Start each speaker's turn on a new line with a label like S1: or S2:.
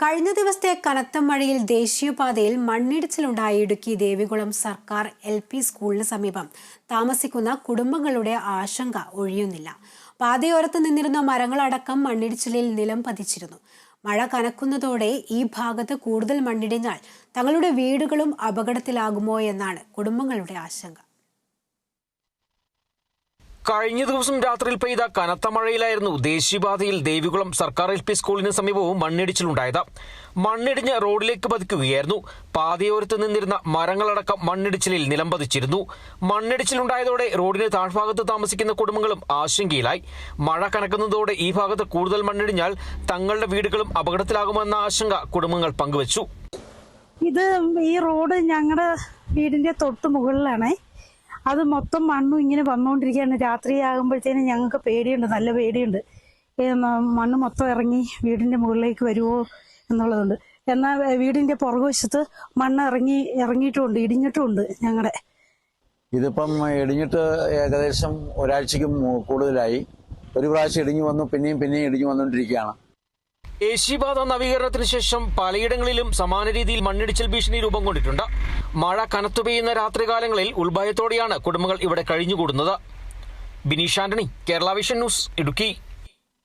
S1: കഴിഞ്ഞ ദിവസത്തെ കനത്ത മഴയിൽ ദേശീയപാതയിൽ മണ്ണിടിച്ചിലുണ്ടായ ഇടുക്കി ദേവികുളം സർക്കാർ എൽ പി സ്കൂളിന് സമീപം. താമസിക്കുന്ന കുടുംബങ്ങളുടെ ആശങ്ക ഒഴിയുന്നില്ല. പാതയോരത്ത് നിന്നിരുന്ന മരങ്ങളടക്കം മണ്ണിടിച്ചിലിൽ നിലം പതിച്ചിരുന്നു. മഴ കനക്കുന്നതോടെ ഈ ഭാഗത്ത് കൂടുതൽ മണ്ണിടിഞ്ഞാൽ തങ്ങളുടെ വീടുകളും അപകടത്തിലാകുമോ എന്നാണ് കുടുംബങ്ങളുടെ ആശങ്ക.
S2: കഴിഞ്ഞ ദിവസം രാത്രിയിൽ പെയ്ത കനത്ത മഴയിലായിരുന്നു ദേശീയപാതയിൽ ദേവികുളം സർക്കാർ എൽ പി സ്കൂളിന് സമീപവും മണ്ണിടിച്ചിലുണ്ടായത്. മണ്ണിടിഞ്ഞ് റോഡിലേക്ക് പതിക്കുകയായിരുന്നു. പാതയോരത്ത് നിന്നിരുന്ന മരങ്ങളടക്കം മണ്ണിടിച്ചിലിൽ നിലംപതിച്ചിരുന്നു മണ്ണിടിച്ചിലുണ്ടായതോടെ റോഡിന് താഴ്ഭാഗത്ത് താമസിക്കുന്ന കുടുംബങ്ങളും ആശങ്കയിലായി. മഴ കനക്കുന്നതോടെ ഈ ഭാഗത്ത് കൂടുതൽ മണ്ണിടിഞ്ഞാൽ തങ്ങളുടെ വീടുകളും അപകടത്തിലാകുമെന്ന ആശങ്ക കുടുംബങ്ങൾ പങ്കുവച്ചു.
S3: ഇത് ഈ റോഡ് ഞങ്ങളുടെ വീടിന്റെ തൊട്ട് മുകളിലാണേ. അത് മൊത്തം മണ്ണും ഇങ്ങനെ വന്നുകൊണ്ടിരിക്കുകയാണ് രാത്രിയാകുമ്പോഴത്തേനും ഞങ്ങൾക്ക് പേടിയുണ്ട് നല്ല പേടിയുണ്ട്. മണ്ണ് മൊത്തം ഇറങ്ങി വീടിന്റെ മുകളിലേക്ക് വരുമോ എന്നുള്ളതുണ്ട്. എന്നാൽ വീടിന്റെ പുറകുവശത്ത് മണ്ണ് ഇറങ്ങി ഇറങ്ങിയിട്ടുമുണ്ട് ഇടിഞ്ഞിട്ടുമുണ്ട് ഞങ്ങളുടെ
S4: ഇതിപ്പം ഇടിഞ്ഞിട്ട് ഏകദേശം ഒരാഴ്ചക്കും കൂടുതലായി. ഒരു പ്രാവശ്യം ഇടിഞ്ഞു വന്നു പിന്നെയും പിന്നെയും ഇടിഞ്ഞു വന്നുകൊണ്ടിരിക്കുകയാണ്
S2: ദേശീയപാത നവീകരണത്തിന് ശേഷം പലയിടങ്ങളിലും സമാന രീതിയിൽ മണ്ണിടിച്ചിൽ ഭീഷണി രൂപം കൊണ്ടിട്ടുണ്ട്. മഴ കനത്തു പെയ്യുന്ന രാത്രികാലങ്ങളിൽ ഉത്ഭയത്തോടെയാണ് കുടുംബങ്ങൾ ഇവിടെ കഴിഞ്ഞുകൂടുന്നത്. Bineesh Antony Kerala vision news Idukki.